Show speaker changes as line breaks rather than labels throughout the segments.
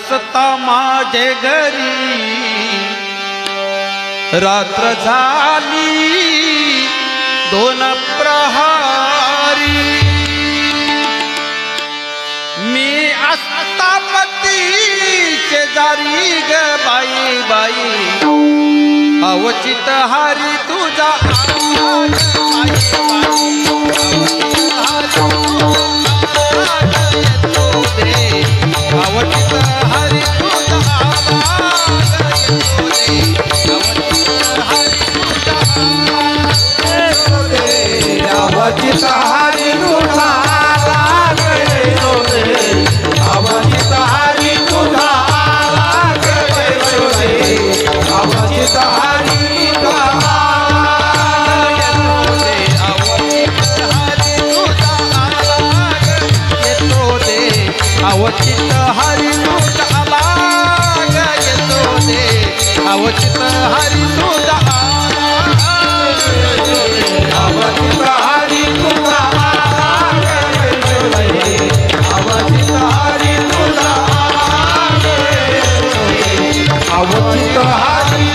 सता माझे घरी रात्र झाली दोन प्रहारी। मी असता पती शेजारी ग बाई बाई। अवचित हरी तुझा हरी दूत आला येतो दे अवचित हरी दूत
अवचित हरी दूत अवचित हरी दूत अवचित हरी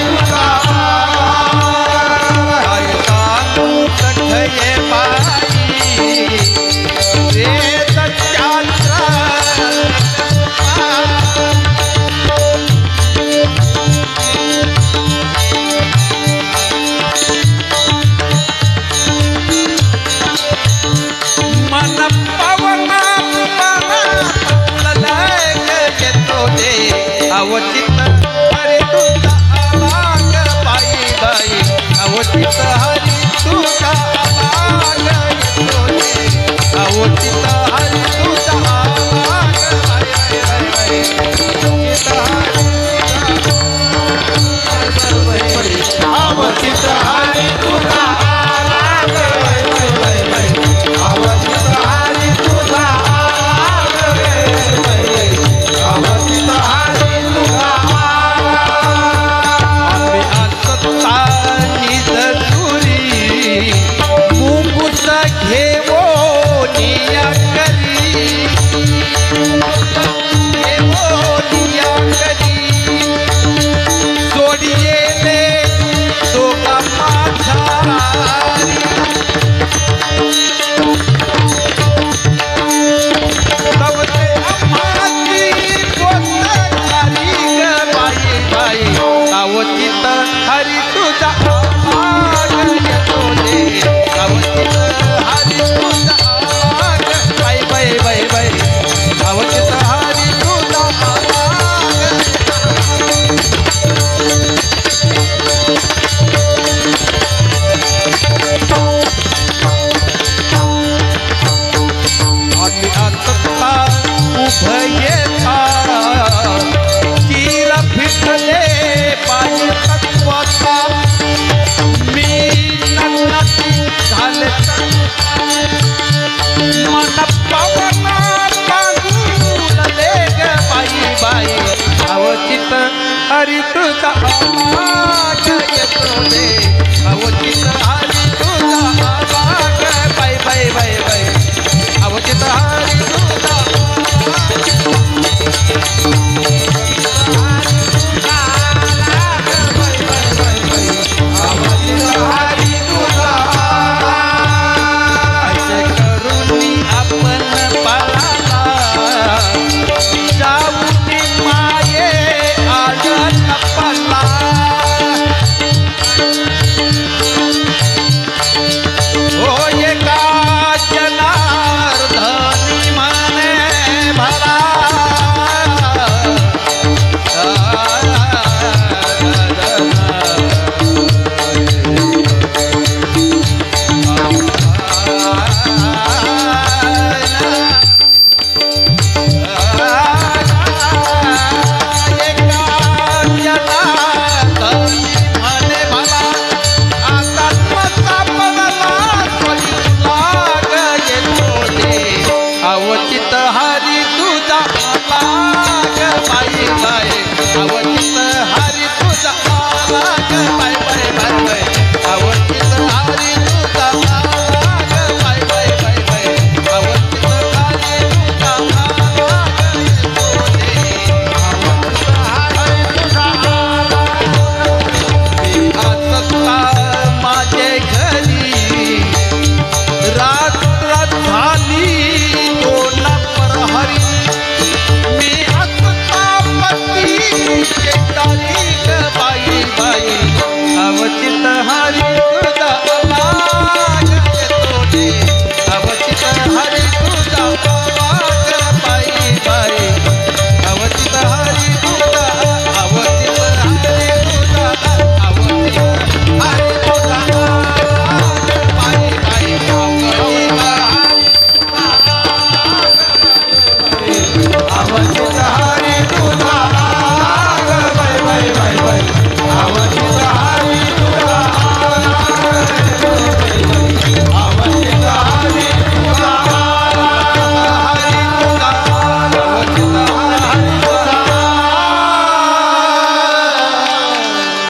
दूत पाई अवचित पाई भाई। तू का கொடியே हरी तुझा आठवतो दे अवचित आला अवचित हरी
तुझा
लाग बाई बाई. हरी